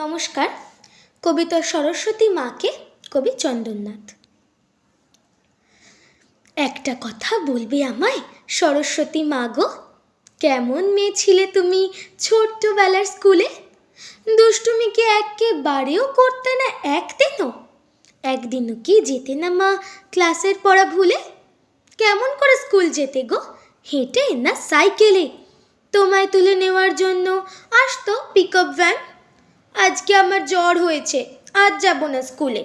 নমস্কার। কবিতা সরস্বতী মাকে কবি চন্দননাথ। একটা কথা বলবে আমায়, সরস্বতী মা গো? কেমন মেয়ে ছিলে তুমি ছোট্টবেলার স্কুলে? দুষ্টুমিকে একেবারেও করতে না একদিনও? একদিনও কি যেতে না মা ক্লাসের পড়া ভুলে? কেমন করে স্কুল যেতে গো? হেঁটে না সাইকেলে? তোমায় তুলে নেওয়ার জন্য আসতো পিক আপ ভ্যান আজকে আমার জ্বর হয়েছে, আজ যাব না স্কুলে।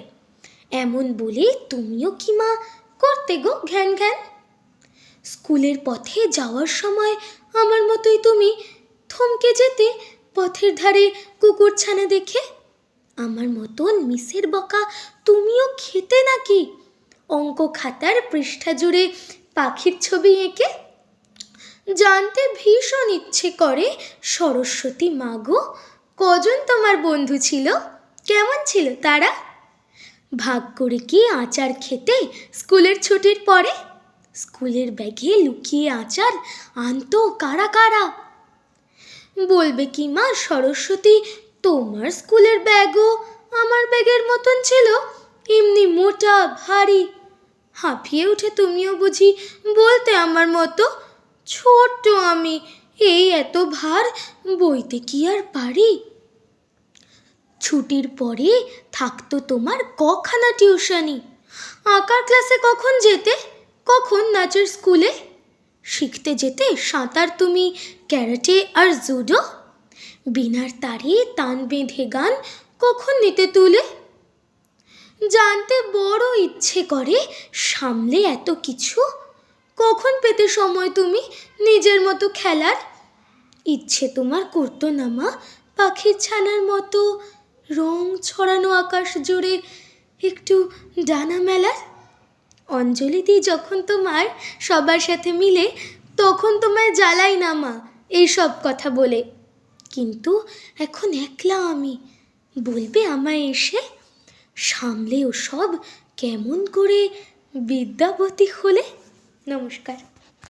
এমন বলে তুমিও কি মা করতে গো ঘ্যান ঘ্যান? স্কুলের পথে যাওয়ার সময় আমার মতোই তুমি থমকে যেতে পথের ধারে কুকুর ছানা দেখে? আমার মতন মিসের বকা তুমিও খেতে নাকি? অঙ্ক খাতার পৃষ্ঠা জুড়ে পাখির ছবি এঁকে? জানতে ভীষণ ইচ্ছে করে সরস্বতী মাগো কজন তোমার বন্ধু ছিল? কেমন ছিল তারা? ভাগ করে কি আচার খেতে স্কুলের ছুটির পরে? স্কুলের ব্যাগে লুকিয়ে আচার আনতো কারা কারা? বলবে কি মা, সরস্বতী, তোমার স্কুলের ব্যাগও আমার ব্যাগের মতন ছিল, এমনি মোটা, ভারী। হাঁপিয়ে উঠে তুমিও বুঝি বলতে আমার মতো ছোট্ট আমি। এই এত ভার বইতে কি আর পারি? ছুটির পরে থাকতো তোমার কখানা টিউশনি। আঁকার ক্লাসে কখন যেতে? কখন নাচের স্কুলে? শিখতে যেতে সাঁতার তুমি, ক্যারাটে আর জুডো? বিনার তারে তান বেঁধে গান কখন নিতে তুলে? জানতে বড় ইচ্ছে করে সামলে এত কিছু কখন পেতে সময় তুমি? নিজের মতো খেলার? ইচ্ছে তোমার করতো না মা। পাখির ছানার মতো রং ছড়ানো আকাশ জুড়ে একটু ডানা মেলার? অঞ্জলি দিই যখন তোমার সবার সাথে মিলে, তখন তোমায় জ্বালাই না মা, এইসব কথা বলে। কিন্তু এখন একলা আমি, বলবে আমায় এসে? সামলে ও সব কেমন করে বিদ্যাবতী হলে? নমস্কার।